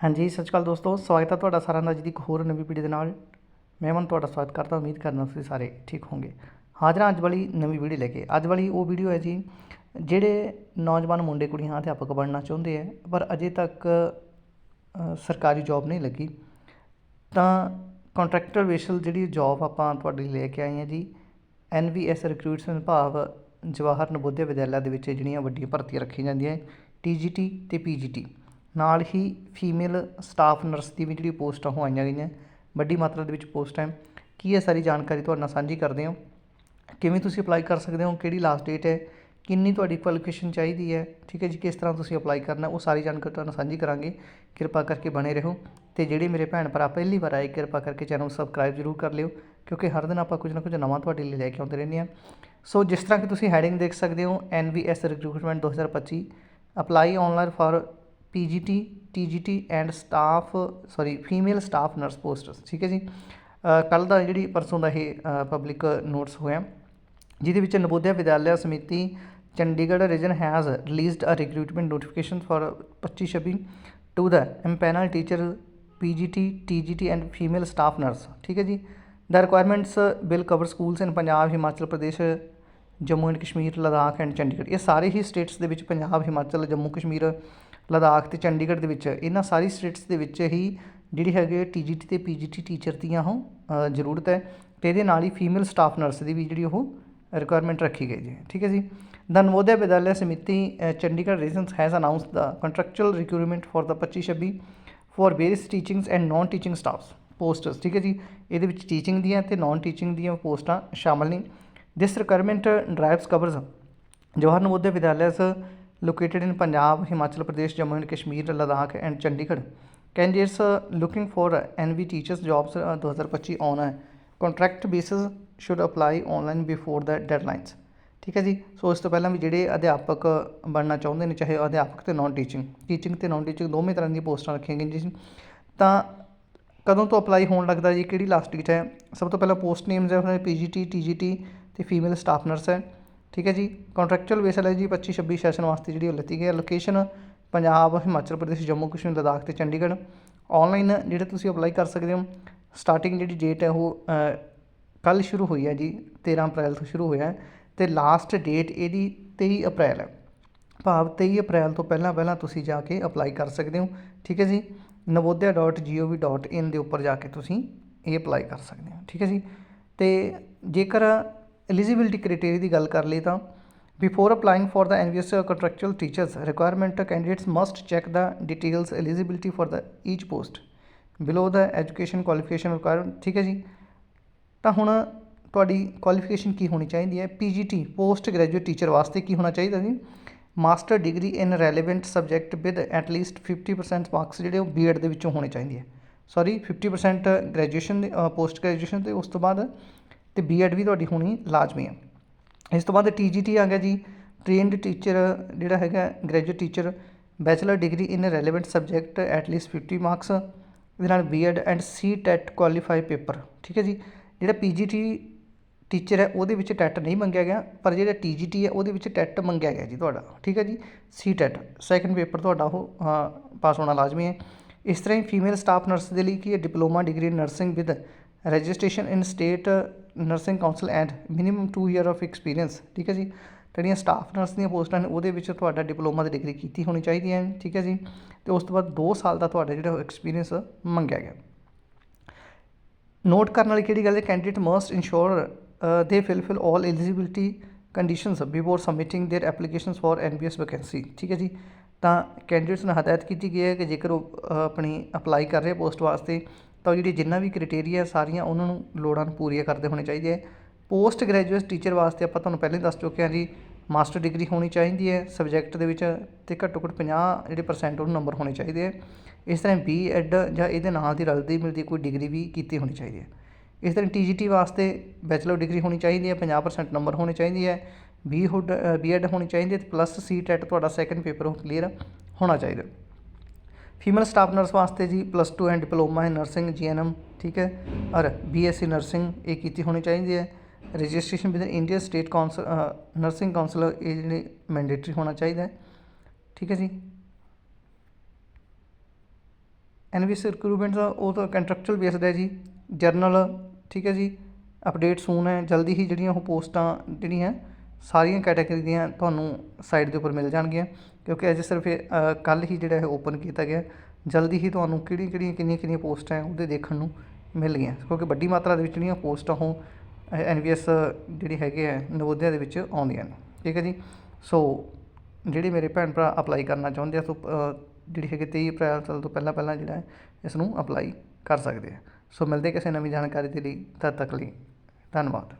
ਹਾਂਜੀ, ਸਤਿ ਸ਼੍ਰੀ ਅਕਾਲ ਦੋਸਤੋ, ਸਵਾਗਤ ਹੈ ਤੁਹਾਡਾ ਸਾਰਿਆਂ ਦਾ ਅੱਜ ਦੀ ਇੱਕ ਹੋਰ ਨਵੀਂ ਵੀਡੀਓ ਦੇ ਨਾਲ। ਮੈਂ ਮਨ ਤੁਹਾਡਾ ਸਵਾਗਤ ਕਰਦਾ, ਉਮੀਦ ਕਰਦਾ ਤੁਸੀਂ ਸਾਰੇ ਠੀਕ ਹੋਵੋਗੇ। ਹਾਜ਼ਰ ਹਾਂ ਅੱਜ ਵਾਲੀ ਨਵੀਂ ਵੀਡੀਓ ਲੈ ਕੇ। ਅੱਜ ਵਾਲੀ ਉਹ ਵੀਡੀਓ ਹੈ ਜੀ, ਜਿਹੜੇ ਨੌਜਵਾਨ ਮੁੰਡੇ ਕੁੜੀਆਂ ਅਧਿਆਪਕ ਬਣਨਾ ਚਾਹੁੰਦੇ ਆ ਪਰ ਅਜੇ ਤੱਕ ਸਰਕਾਰੀ ਜੌਬ ਨਹੀਂ ਲੱਗੀ। ਤਾਂ ਕੰਟਰੈਕਟਰ ਵੇਸ਼ਲ ਜਿਹੜੀ ਜੌਬ ਆਪਾਂ ਤੁਹਾਡੇ ਲਈ ਲੈ ਕੇ ਆਏ ਹਾਂ ਜੀ ਐਨਵੀਐਸ ਰਿਕਰੂਟਮੈਂਟ ਵਿਭਾਗ ਜਵਾਹਰ ਨਵੋਦਿਆ ਵਿਦਿਆਲਿਆ ਦੇ ਵਿੱਚ ਜਿਹੜੀਆਂ ਵੱਡੀਆਂ ਭਰਤੀਆਂ ਰੱਖੀਆਂ ਜਾਂਦੀਆਂ ਟੀਜੀਟੀ ਤੇ ਪੀਜੀਟੀ ਨਾਲ ਹੀ ਫੀਮੇਲ ਸਟਾਫ ਨਰਸ ਦੀ ਵੀ ਜਿਹੜੀ ਪੋਸਟਾਂ ਉਹ ਆਈਆਂ ਗਈਆਂ, ਵੱਡੀ ਮਾਤਰਾ ਦੇ ਵਿੱਚ ਪੋਸਟ ਹੈ। ਕੀ ਹੈ ਸਾਰੀ ਜਾਣਕਾਰੀ ਤੁਹਾਡੇ ਨਾਲ ਸਾਂਝੀ ਕਰਦੇ ਹਾਂ? ਕਿਵੇਂ ਤੁਸੀਂ ਅਪਲਾਈ ਕਰ ਸਕਦੇ ਹੋ? ਕਿਹੜੀ ਲਾਸਟ ਡੇਟ ਹੈ? ਕਿੰਨੀ ਤੁਹਾਡੀ ਕੁਆਲੀਫਿਕੇਸ਼ਨ ਚਾਹੀਦੀ ਹੈ? ਠੀਕ ਹੈ ਜੀ, ਕਿਸ ਤਰ੍ਹਾਂ ਤੁਸੀਂ ਅਪਲਾਈ ਕਰਨਾ? ਉਹ ਸਾਰੀ ਜਾਣਕਾਰੀ ਤੁਹਾਨੂੰ ਸਾਂਝੀ ਕਰਾਂਗੇ। ਕਿਰਪਾ ਕਰਕੇ ਬਣੇ ਰਹੋ। ਤੇ ਜਿਹੜੇ ਮੇਰੇ ਭੈਣ ਭਰਾ ਪਹਿਲੀ ਵਾਰ ਆਏ, ਕਿਰਪਾ ਕਰਕੇ ਚੈਨਲ ਨੂੰ ਸਬਸਕ੍ਰਾਈਬ ਜ਼ਰੂਰ ਕਰ ਲਿਓ, ਕਿਉਂਕਿ ਹਰ ਦਿਨ ਆਪਾਂ ਕੁਝ ਨਾ ਕੁਝ ਨਵਾਂ ਤੁਹਾਡੇ ਲਈ ਲੈ ਕੇ ਆਉਂਦੇ ਰਹਿੰਦੇ ਹਾਂ। ਸੋ ਜਿਸ ਤਰ੍ਹਾਂ ਕਿ ਤੁਸੀਂ ਹੈਡਿੰਗ ਦੇਖ ਸਕਦੇ ਹੋ NVS recruitment 2025 apply online for PGT, TGT and staff, sorry, female staff nurse posts ਠੀਕ ਹੈ ਜੀ? ਕੱਲ ਦਾ ਜਿਹੜੀ ਪਰਸੋਂ ਦਾ ਇਹ ਪਬਲਿਕ ਨੋਟਸ ਹੋਇਆ, ਜਿਹਦੇ ਵਿੱਚ Navodaya Vidyalaya Samiti Chandigarh region has released a recruitment notification for 25 26 to the empanel teacher PGT, TGT and female staff nurse ਠੀਕ ਹੈ ਜੀ? The requirements will cover schools in Punjab Himachal Pradesh Jammu and Kashmir Ladakh and Chandigarh ਇਹ ਸਾਰੇ ਹੀ status ਦੇ ਵਿੱਚ ਪੰਜਾਬ ਹਿਮਾਚਲ ਜੰਮੂ ਕਸ਼ਮੀਰ ਲਦਾਖ ਤੇ ਚੰਡੀਗੜ੍ਹ ਦੇ ਵਿੱਚ, ਇਹਨਾਂ ਸਾਰੀ ਸਟੇਟਸ ਦੇ ਵਿੱਚ ਹੀ ਜਿਹੜੀ ਹੈਗੇ ਟੀਜੀਟੀ ਤੇ ਪੀਜੀਟੀ ਟੀਚਰ ਦੀਆਂ ਉਹ ਜ਼ਰੂਰਤ ਹੈ ਤੇ ਇਹਦੇ ਨਾਲ ਹੀ ਫੀਮੇਲ ਸਟਾਫ ਨਰਸ ਦੀ ਵੀ ਜਿਹੜੀ ਉਹ ਰਿਕੁਆਇਰਮੈਂਟ ਰੱਖੀ ਗਈ ਜੀ। ਠੀਕ ਹੈ ਜੀ? The Navodaya Vidyalaya Samiti Chandigarh regions has announced the contractual recruitment for the 25 26 for various teachings and non teaching staffs posts ਠੀਕ ਹੈ ਜੀ? ਇਹਦੇ ਵਿੱਚ ਟੀਚਿੰਗ ਦੀਆਂ ਤੇ ਨਾਨ ਟੀਚਿੰਗ ਦੀਆਂ ਪੋਸਟਾਂ ਸ਼ਾਮਲ ਨੇ। This requirement drives covers Jawahar Navodaya Vidyalayas located in Punjab, Himachal Pradesh, Jammu and Kashmir, Ladakh and Chandigarh. Candidates uh, looking for uh, NV teachers jobs uh, 2025 on a contract basis should apply online before the deadlines. ਠੀਕ ਹੈ ਜੀ ਸੋ ਇਸ ਤੋਂ ਪਹਿਲਾਂ ਵੀ ਜਿਹੜੇ ਅਧਿਆਪਕ ਬਣਨਾ ਚਾਹੁੰਦੇ ਨੇ ਚਾਹੇ ਅਧਿਆਪਕ ਤੇ ਨਾਨ ਟੀਚਿੰਗ ਟੀਚਿੰਗ ਤੇ ਨਾਨ ਟੀਚਿੰਗ ਦੋਵੇਂ ਤਰ੍ਹਾਂ ਦੀਆਂ ਪੋਸਟਾਂ ਰੱਖੀਆਂ ਗਈਆਂ ਜੀ ਤਾਂ ਕਦੋਂ ਤੋਂ ਅਪਲਾਈ ਹੋਣ ਲੱਗਦਾ ਜੀ ਕਿਹੜੀ ਲਾਸਟ ਡੇਟ ਹੈ ਸਭ ਤੋਂ ਪਹਿਲਾਂ ਪੋਸਟ ਨੇਮਸ ਹੈ ਉਹਨਾਂ ਪੀਜੀਟੀ ਟੀਜੀਟੀ ਤੇ ਫੀਮੇਲ ਸਟਾਫ ਨਰਸ ਹੈ ਠੀਕ ਹੈ ਜੀ। ਕੰਟਰੈਕਚੁਅਲ ਬੇਸਲ ਹੈ ਜੀ 25 26 ਸੈਸ਼ਨ ਵਾਸਤੇ ਜਿਹੜੀ ਉਹ ਲਿੱਤੀ ਗਈ ਹੈ। ਲੋਕੇਸ਼ਨ ਪੰਜਾਬ ਹਿਮਾਚਲ ਪ੍ਰਦੇਸ਼ ਜੰਮੂ ਕਸ਼ਮੀਰ ਲਦਾਖ ਤੇ ਚੰਡੀਗੜ੍ਹ। ਆਨਲਾਈਨ ਜਿਹੜੇ ਤੁਸੀਂ ਅਪਲਾਈ ਕਰ ਸਕਦੇ ਹੋ ਸਟਾਰਟਿੰਗ ਜਿਹੜੀ ਡੇਟ ਹੈ ਉਹ ਕੱਲ ਸ਼ੁਰੂ ਹੋਈ ਹੈ ਜੀ 13 ਅਪ੍ਰੈਲ ਤੋਂ ਸ਼ੁਰੂ ਹੋਇਆ ਹੈ ਤੇ ਲਾਸਟ ਡੇਟ ਇਹਦੀ 23 ਅਪ੍ਰੈਲ ਹੈ। ਭਾਵ 23 ਅਪ੍ਰੈਲ ਤੋਂ ਪਹਿਲਾਂ ਪਹਿਲਾਂ ਤੁਸੀਂ ਜਾ ਕੇ ਅਪਲਾਈ ਕਰ ਸਕਦੇ ਹੋ, ਠੀਕ ਹੈ ਜੀ। navodaya.gov.in ਦੇ ਉੱਪਰ ਜਾ ਕੇ ਤੁਸੀਂ ਇਹ ਅਪਲਾਈ ਕਰ ਸਕਦੇ ਹੋ, ਠੀਕ ਹੈ ਜੀ। ਤੇ ਜੇਕਰ ਐਲੀਜੀਬਿਲਟੀ ਕ੍ਰਾਈਟੇਰੀਆ ਦੀ ਗੱਲ ਕਰ ਲਈ ਤਾਂ before applying for the NVS contractual teachers requirement candidates must check the details eligibility for the each post below the education qualification requirement ਠੀਕ ਹੈ ਜੀ? ਤਾਂ ਹੁਣ ਤੁਹਾਡੀ ਕੁਆਲੀਫਿਕੇਸ਼ਨ ਕੀ ਹੋਣੀ ਚਾਹੀਦੀ ਹੈ? ਪੀਜੀਟੀ ਪੋਸਟ ਗ੍ਰੈਜੂਏਟ ਟੀਚਰ ਵਾਸਤੇ ਕੀ ਹੋਣਾ ਚਾਹੀਦਾ ਜੀ? Master degree in relevant subject with at least 50% marks ਜਿਹੜੇ ਉਹ ਬੀਐਡ ਦੇ ਵਿੱਚੋਂ ਹੋਣੇ ਚਾਹੀਦੇ ਹੈ। ਸੌਰੀ 50% ਗ੍ਰੈਜੂਏਸ਼ਨ ਪੋਸਟ ਗ੍ਰੈਜੂਏਸ਼ਨ ਤੇ, ਉਸ ਤੋਂ ਬਾਅਦ ਤੇ ਬੀਐਡ ਵੀ ਤੁਹਾਡੀ ਹੋਣੀ ਲਾਜ਼ਮੀ ਹੈ ਇਸ ਤੋਂ ਬਾਅਦ ਟੀਜੀਟੀ ਆ ਗਿਆ ਜੀ। ਟ੍ਰੇਨਡ ਟੀਚਰ ਜਿਹੜਾ ਹੈਗਾ graduate teacher bachelor degree in relevant subject at least 50 marks ਇਹਦੇ ਨਾਲ BEd and C TET qualify paper ਠੀਕ ਹੈ ਜੀ। ਜਿਹੜਾ ਪੀਜੀਟੀ ਟੀਚਰ ਹੈ, ਉਹਦੇ ਵਿੱਚ ਟੈਟ ਨਹੀਂ ਮੰਗਿਆ ਗਿਆ, ਪਰ ਜਿਹੜਾ ਟੀਜੀਟੀ ਹੈ, ਉਹਦੇ ਵਿੱਚ ਟੈਟ ਮੰਗਿਆ ਗਿਆ ਜੀ ਤੁਹਾਡਾ, ਠੀਕ ਹੈ ਜੀ। ਸੀ ਟੈਟ ਸੈਕੰਡ ਪੇਪਰ ਤੁਹਾਡਾ ਉਹ ਪਾਸ ਹੋਣਾ ਲਾਜ਼ਮੀ ਹੈ। ਇਸ ਤਰ੍ਹਾਂ ਹੀ ਫੀਮੇਲ ਸਟਾਫ ਨਰਸ ਦੇ ਲਈ ਕੀ ਹੈ? Diploma degree in nursing with registration in state nursing council and minimum 2 year of experience ਠੀਕ ਹੈ ਜੀ? ਜਿਹੜੀਆਂ ਸਟਾਫ ਨਰਸ ਦੀਆਂ ਪੋਸਟਾਂ ਨੇ, ਉਹਦੇ ਵਿੱਚ ਤੁਹਾਡਾ ਡਿਪਲੋਮਾ ਦੀ ਡਿਗਰੀ ਕੀਤੀ ਹੋਣੀ ਚਾਹੀਦੀ ਹੈ, ਠੀਕ ਹੈ ਜੀ? ਤੇ ਉਸ ਤੋਂ ਬਾਅਦ 2 ਸਾਲ ਦਾ ਤੁਹਾਡਾ ਜਿਹੜਾ ਐਕਸਪੀਰੀਅੰਸ ਮੰਗਿਆ ਗਿਆ। ਨੋਟ ਕਰਨ ਵਾਲੀ ਕਿਹੜੀ ਗੱਲ ਹੈ? Candidate must ensure they fulfil all eligibility conditions before submitting their applications for NBS vacancy ਠੀਕ ਹੈ ਜੀ? ਤਾਂ ਕੈਂਡੀਡੇਟਸ ਨੂੰ ਹਦਾਇਤ ਕੀਤੀ ਗਈ ਹੈ ਕਿ ਜੇਕਰ ਉਹ ਆਪਣੀ ਅਪਲਾਈ ਕਰ ਰਹੇ ਪੋਸਟ ਵਾਸਤੇ ਤਾਂ ਉਹ ਜਿਹੜੀ ਜਿੰਨਾ ਵੀ ਕ੍ਰਾਈਟੇਰੀਆ ਸਾਰੀਆਂ ਉਹਨਾਂ ਨੂੰ ਲੋੜਾਂ ਨੂੰ ਪੂਰੀਆਂ ਕਰਦੇ ਹੋਣੇ ਚਾਹੀਦੇ ਹੈ ਪੋਸਟ ਗ੍ਰੈਜੂਏਟ ਟੀਚਰ ਵਾਸਤੇ ਆਪਾਂ ਤੁਹਾਨੂੰ ਪਹਿਲਾਂ ਹੀ ਦੱਸ ਚੁੱਕੇ ਹਾਂ ਜੀ ਮਾਸਟਰ ਡਿਗਰੀ ਹੋਣੀ ਚਾਹੀਦੀ ਹੈ ਸਬਜੈਕਟ ਦੇ ਵਿੱਚ ਤੇ ਘੱਟੋ ਘੱਟ 50 ਜਿਹੜੇ ਪਰਸੈਂਟ ਉਹਨੂੰ ਨੰਬਰ ਹੋਣੇ ਚਾਹੀਦੇ ਹੈ ਇਸ ਤਰ੍ਹਾਂ ਬੀ ਐਡ ਜਾਂ ਇਹਦੇ ਨਾਲ ਦੀ ਰਲਦੀ ਮਿਲਦੀ ਕੋਈ ਡਿਗਰੀ ਵੀ ਕੀਤੀ ਹੋਣੀ ਚਾਹੀਦੀ ਹੈ। ਇਸ ਤਰ੍ਹਾਂ ਟੀਜੀਟੀ ਵਾਸਤੇ ਬੈਚਲਰ ਡਿਗਰੀ ਹੋਣੀ ਚਾਹੀਦੀ ਹੈ 50% ਨੰਬਰ ਹੋਣੇ ਚਾਹੀਦੀ ਹੈ ਬੀ ਹੁੱਡ ਬੀ ਐਡ ਹੋਣੀ ਚਾਹੀਦੀ ਹੈ ਤੇ ਪਲੱਸ ਸੀ ਟੈਟ ਤੁਹਾਡਾ ਸੈਕੰਡ ਪੇਪਰ ਉਹ ਕਲੀਅਰ ਹੋਣਾ ਚਾਹੀਦਾ। ਫੀਮੇਲ ਸਟਾਫ ਨਰਸ ਵਾਸਤੇ ਜੀ plus 2 and diploma in nursing GNM ਠੀਕ ਹੈ। ਔਰ ਬੀਐਸਸੀ ਨਰਸਿੰਗ ਇਹ ਕੀਤੀ ਹੋਣੀ ਚਾਹੀਦੀ ਹੈ। Registration with India state council nursing council ਇਹ ਜਿਹੜੀ ਮੈਂਡੇਟਰੀ ਹੋਣਾ ਚਾਹੀਦਾ ਹੈ। ਠੀਕ ਹੈ ਜੀ। ਐਨਵੀਐਸ ਰਿਕਰੂਟਮੈਂਟ ਦਾ ਉਹ ਤਾਂ ਕੰਟਰੈਕਚੁਅਲ ਬੇਸਡ ਹੈ ਜੀ। ਜਰਨਲ ਠੀਕ ਹੈ ਜੀ। ਅਪਡੇਟ ਸੂਨ ਹੈ, ਜਲਦੀ ਹੀ ਜਿਹੜੀਆਂ ਉਹ ਪੋਸਟਾਂ ਜਿਹੜੀਆਂ, ਸਾਰੀਆਂ ਕੈਟਾਗਰੀ ਦੀਆਂ ਤੁਹਾਨੂੰ ਸਾਈਟ ਦੇ ਉੱਪਰ ਮਿਲ ਜਾਣਗੀਆਂ। ਕਿਉਂਕਿ ਅਜੇ ਸਿਰਫ ਕੱਲ ਹੀ ਜਿਹੜਾ ਇਹ ਓਪਨ ਕੀਤਾ ਗਿਆ। ਜਲਦੀ ਹੀ ਤੁਹਾਨੂੰ ਕਿਹੜੀ ਕਿਹੜੀਆਂ, ਕਿੰਨੀਆਂ ਕਿੰਨੀਆਂ ਪੋਸਟਾਂ ਹੈ ਉਹਦੇ ਦੇਖਣ ਨੂੰ ਮਿਲ ਗਈਆਂ। ਕਿਉਂਕਿ ਵੱਡੀ ਮਾਤਰਾ ਦੇ ਵਿੱਚ ਜਿਹੜੀਆਂ ਪੋਸਟਾਂ ਉਹ ਐਨਵੀਐਸ ਜਿਹੜੀ ਹੈਗੇ ਆ, ਨਵੋਦਿਆ ਦੇ ਵਿੱਚ ਆਉਂਦੀਆਂ ਨੇ। ਠੀਕ ਹੈ ਜੀ? ਸੋ ਜਿਹੜੇ ਮੇਰੇ ਭੈਣ ਭਰਾ ਅਪਲਾਈ ਕਰਨਾ ਚਾਹੁੰਦੇ ਆ, ਸੋ ਜਿਹੜੀ ਹੈਗੀ 23 ਅਪ੍ਰੈਲ ਤੋਂ ਪਹਿਲਾਂ ਪਹਿਲਾਂ ਜਿਹੜਾ ਹੈ, ਇਸ ਨੂੰ ਅਪਲਾਈ ਕਰ ਸਕਦੇ ਆ। ਸੋ ਮਿਲਦੇ ਕਿਸੇ ਨਵੀਂ ਜਾਣਕਾਰੀ ਦੇ ਲਈ, ਤਦ ਤੱਕ ਲਈ, ਧੰਨਵਾਦ।